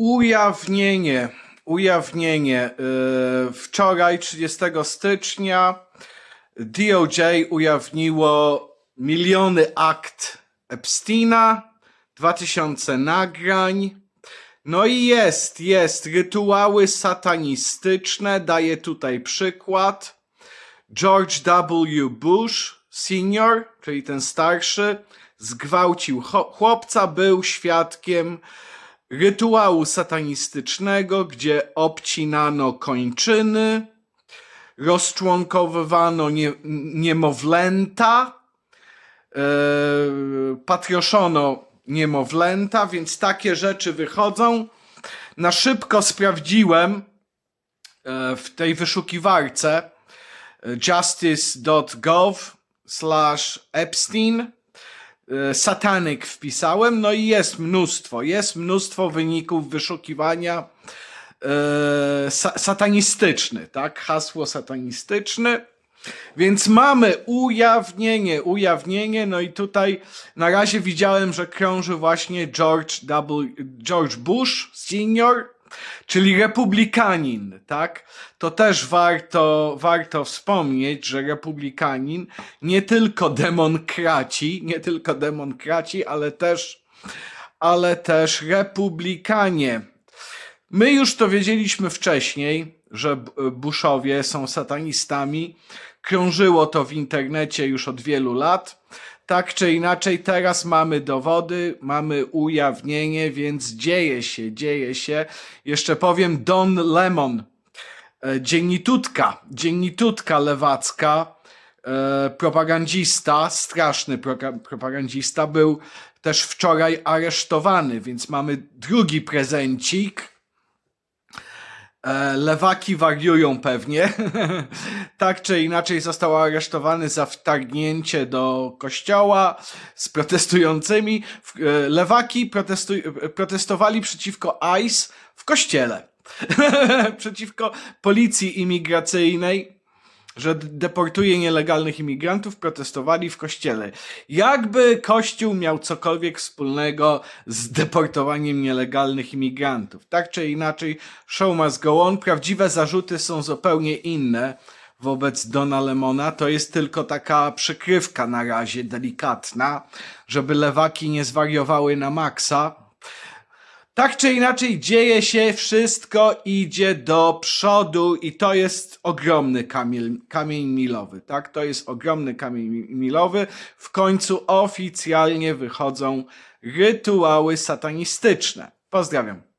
Ujawnienie, ujawnienie. Yy, wczoraj, 30 stycznia, DOJ ujawniło miliony akt Epsteina, 2000 nagrań. No i jest, jest, rytuały satanistyczne, daję tutaj przykład. George W. Bush senior, czyli ten starszy, zgwałcił chłopca, był świadkiem rytuału satanistycznego, gdzie obcinano kończyny, rozczłonkowywano nie, niemowlęta, patrioszono niemowlęta, więc takie rzeczy wychodzą. Na szybko sprawdziłem e, w tej wyszukiwarce e, justice.gov slash Epstein satanic wpisałem, no i jest mnóstwo, jest mnóstwo wyników wyszukiwania e, sa satanistyczny, tak? Hasło satanistyczny. Więc mamy ujawnienie, ujawnienie, no i tutaj na razie widziałem, że krąży właśnie George W. George Bush senior, czyli republikanin, tak? To też warto, warto wspomnieć, że republikanin, nie tylko demokraci, nie tylko demokraci, ale też, ale też republikanie. My już to wiedzieliśmy wcześniej, że B- Bushowie są satanistami. Krążyło to w internecie już od wielu lat. Tak czy inaczej, teraz mamy dowody, mamy ujawnienie, więc dzieje się, dzieje się. Jeszcze powiem Don Lemon, e, dziennitutka, dziennitutka lewacka, e, propagandista, straszny propagandista, był też wczoraj aresztowany, więc mamy drugi prezencik. E, Lewaki wariują pewnie. tak czy inaczej został aresztowany za wtargnięcie do kościoła z protestującymi. E, Lewaki protestu- protestowali przeciwko ICE w kościele. przeciwko policji imigracyjnej że deportuje nielegalnych imigrantów, protestowali w kościele. Jakby kościół miał cokolwiek wspólnego z deportowaniem nielegalnych imigrantów. Tak czy inaczej, show must go on. Prawdziwe zarzuty są zupełnie inne wobec Dona Lemona. To jest tylko taka przykrywka na razie, delikatna, żeby lewaki nie zwariowały na maksa. Tak czy inaczej dzieje się, wszystko idzie do przodu i to jest ogromny kamień, kamień milowy, tak? To jest ogromny kamień mi- milowy. W końcu oficjalnie wychodzą rytuały satanistyczne. Pozdrawiam.